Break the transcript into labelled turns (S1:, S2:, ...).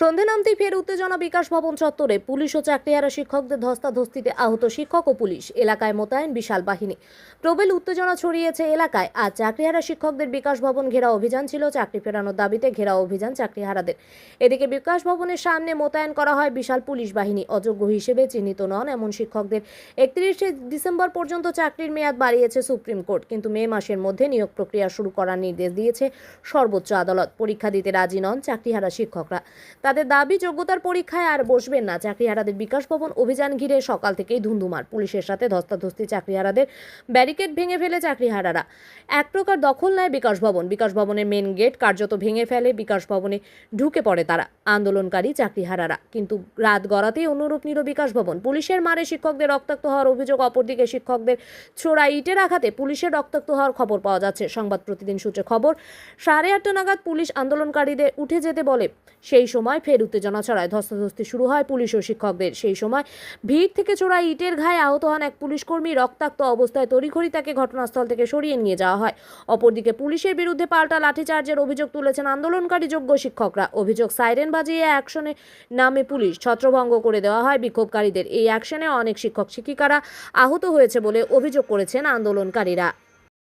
S1: সন্ধে নামতেই ফের উত্তেজনা বিকাশ ভবন চত্বরে। পুলিশ ও চাকরিহারা শিক্ষকদের ধস্তাধস্তিতে আহত শিক্ষক ও পুলিশ। এলাকায় মোতায়েন বিশাল বাহিনী। প্রবল উত্তেজনা ছড়িয়েছে এলাকায়। আজ চাকরিহারা শিক্ষকদের বিকাশ ভবন ঘেরা অভিযান ছিল। চাকরি ফেরানোর দাবিতে ঘেরা অভিযান চাকরিহারাদের এদিকে বিকাশ ভবনের সামনে মোতায়েন করা হয় বিশাল পুলিশ বাহিনী। অযোগ্য হিসেবে চিহ্নিত নন এমন শিক্ষকদের। একত্রিশে ডিসেম্বর পর্যন্ত চাকরির মেয়াদ বাড়িয়েছে সুপ্রিম কোর্ট। কিন্তু মে মাসের মধ্যে নিয়োগ প্রক্রিয়া শুরু করার নির্দেশ দিয়েছে সর্বোচ্চ আদালত। পরীক্ষা দিতে রাজি নন চাকরিহারা শিক্ষকরা। তাদের দাবি, যোগ্যতার পরীক্ষায় আর বসবেন না। চাকরিহারাদের বিকাশ ভবন অভিযান ঘিরে সকাল থেকেই ধুন্ধুমার। পুলিশের সাথে ধস্তাধস্তি চাকরিহারাদের ব্যারিকেড ভেঙে ফেলে চাকরিহারারা। এক প্রকার দখল নেয় বিকাশ ভবন। বিকাশ ভবনের মেন গেট কার্যত ভেঙে ফেলে, বিকাশ ভবনে ঢুকে পড়ে তারা, আন্দোলনকারী চাকরিহারারা। কিন্তু রাত গড়াতেই অনুরূপ নিল বিকাশ ভবন। পুলিশের মারে শিক্ষকদের রক্তাক্ত হওয়ার অভিযোগ, অপরদিকে শিক্ষকদের ছোড়া ইটের আঘাতে পুলিশের রক্তাক্ত হওয়ার খবর পাওয়া যাচ্ছে। সংবাদ প্রতিদিন সূত্রে খবর, সাড়ে আটটা নাগাদ পুলিশ আন্দোলনকারীদের উঠে যেতে বলে। সেই সময় ফের উত্তেজনা ছড়ায়। ধস্তাধস্তি শুরু হয় পুলিশ ও শিক্ষকদের। সেই সময় ভিড় থেকে চোরা ইটের ঘায়ে আহত হন এক পুলিশকর্মী। রক্তাক্ত অবস্থায় তড়িঘড়ি তাকে ঘটনাস্থল থেকে সরিয়ে নিয়ে যাওয়া হয়। অপরদিকে পুলিশের বিরুদ্ধে পাল্টা লাঠিচার্জের অভিযোগ তুলেছেন আন্দোলনকারী যোগ্য শিক্ষকরা। অভিযোগ সাইরেন বাজিয়ে অ্যাকশনে নামে পুলিশ। ছত্রভঙ্গ করে দেওয়া হয় বিক্ষোভকারীদের। এই অ্যাকশনে অনেক শিক্ষক শিক্ষিকারা আহত হয়েছে বলে অভিযোগ করেছেন আন্দোলনকারীরা।